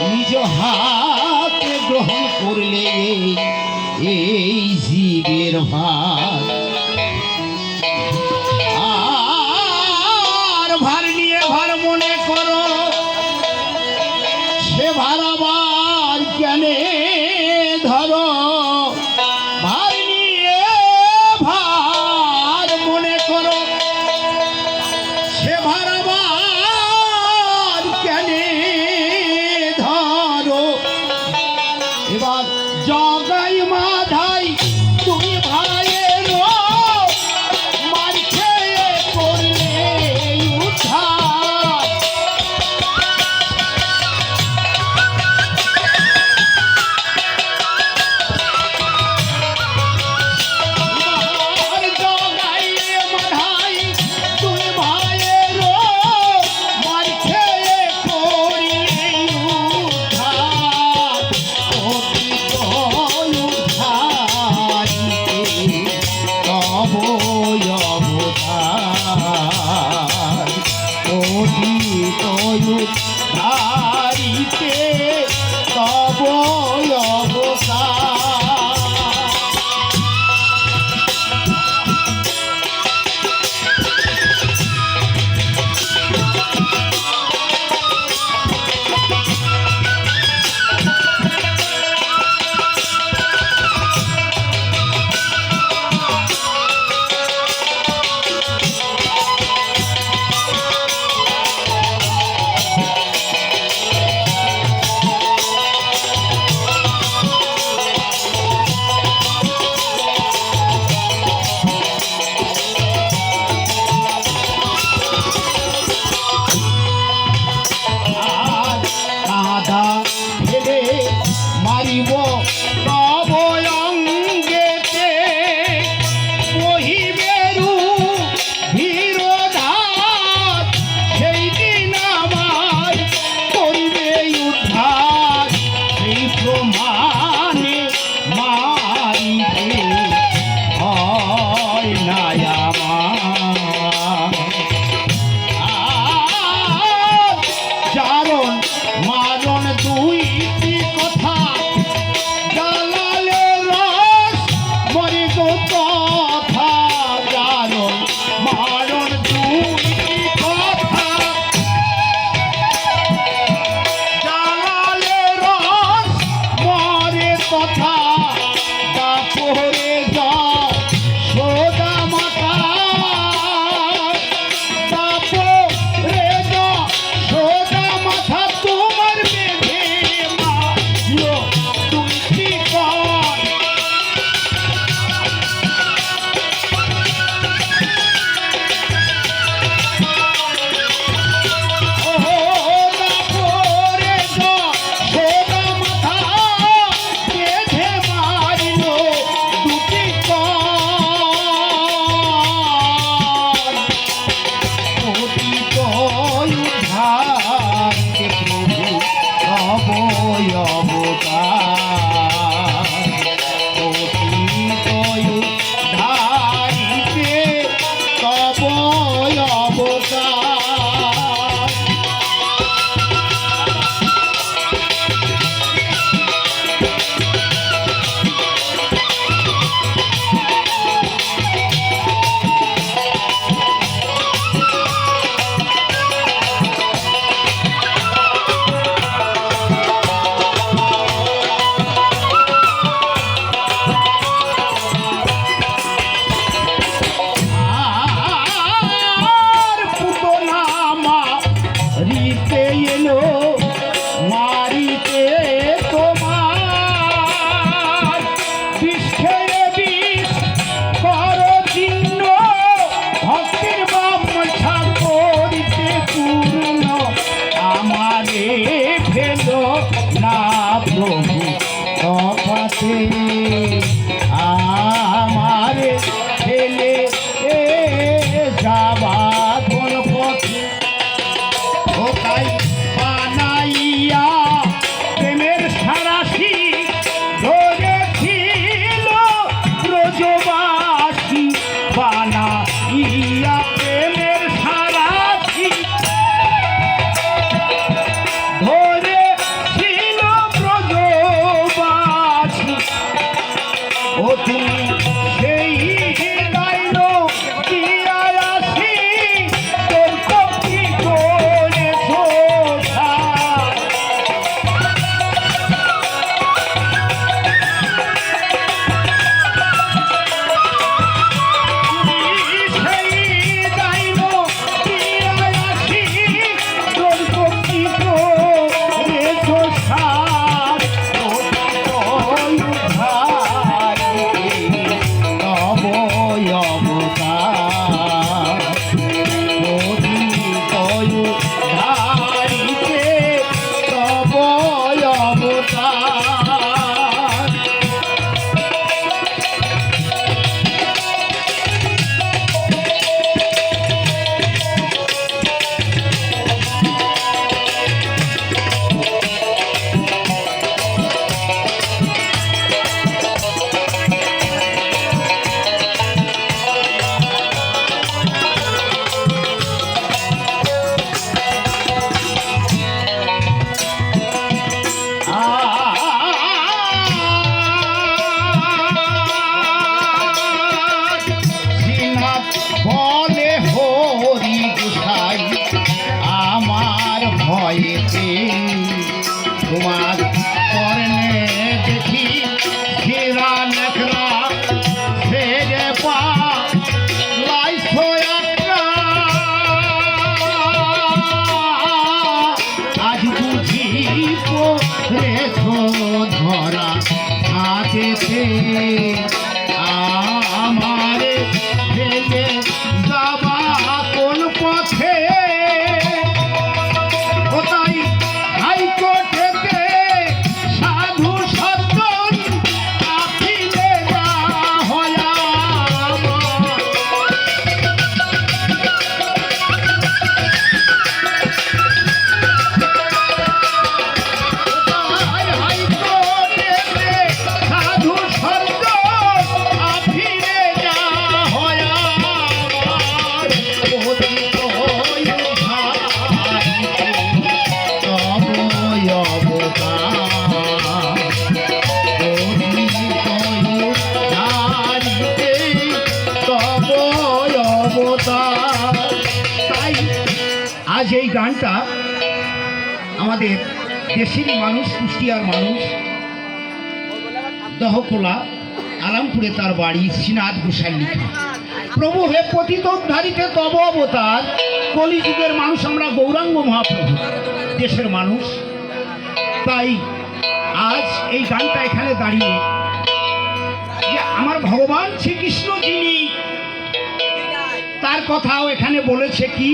নিজ হাতে গ্রহণ করলে এই জীবের ভার আর ভার নিয়ে ভার মনে করো, সে ভার আবার কেন ধরো? body want. My Mahalo. Yeah. কাছে আজ এই গানটা আমাদের দেশের মানুষ, কুষ্টিয়ার মানুষ, দহকোলা আলামপুরে তার বাড়ি, শ্রীনাথ গোসাই লিখা। প্রভু হে পতিত উদ্ধারিতে তব অবতার, কলিযুগের মানুষ আমরা গৌরাঙ্গ মহাপ্রভু, দেশের মানুষ। তাই আজ এই গানটা এখানে দাঁড়িয়ে যে আমার ভগবান শ্রীকৃষ্ণ যিনি, তার কথাও এখানে বলেছে কি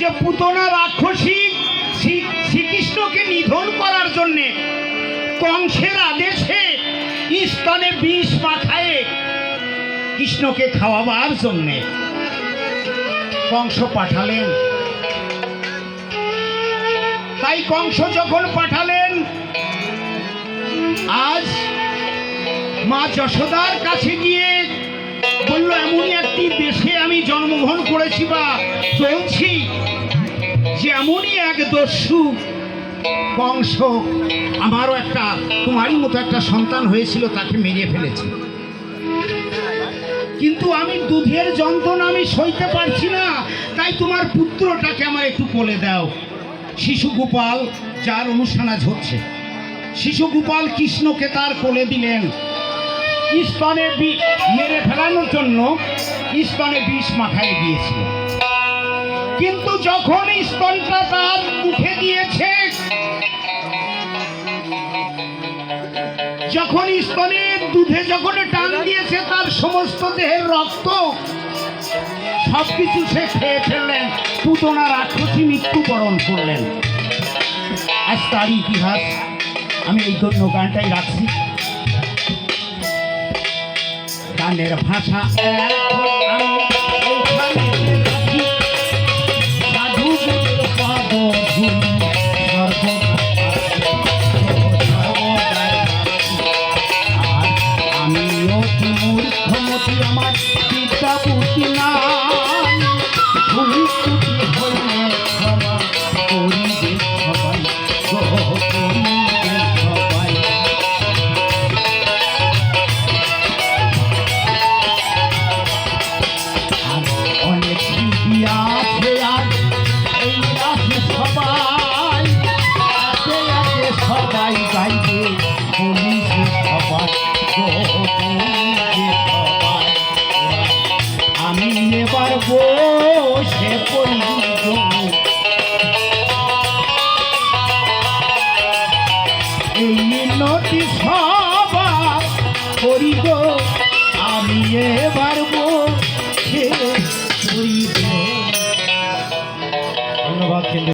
যে পুতনা রাক্ষসী শ্রীকৃষ্ণকে নিধন করার জন্যে কংসের আদেশে স্তনে বিষ মাখায়ে কৃষ্ণকে খাওয়াবার জন্যে কংস পাঠালেন। তাই কংস যখন পাঠালেন, আজ মা যশোদার কাছে গিয়ে বলল, এমনই একটি দেশে আমি জন্মগ্রহণ করেছি বা চলছি যে এমনই এক দস্যু কংস আমারও একটা, তোমারই মতো একটা সন্তান হয়েছিল, তাকে মেরে ফেলেছে। কিন্তু আমি দুধের যন্ত্রণা আমি সইতে পারছি না, তাই তোমার পুত্রটাকে আমার একটু কোলে দাও। শিশু গোপাল, যার অনুষ্ঠান আজ হচ্ছে। শিশু গোপাল কৃষ্ণকে তার কোলে দিলেন। স্তনে মেরে ফেলানোর জন্য স্তনে বিষ মাখায় দিয়েছিল। কিন্তু যখন স্তনটা তার মুখে দিয়েছে, যখন স্তনে দুধে যখন টান দিয়েছে তার সমস্ত দেহের রক্ত, সবকিছু সে খেয়ে ফেললেন, পুতনা রাক্ষসী মৃত্যুবরণ করলেন। আজ তার ইতিহাস, আমি এই জন্য গানটাই রাখছি। গানের ভাষা।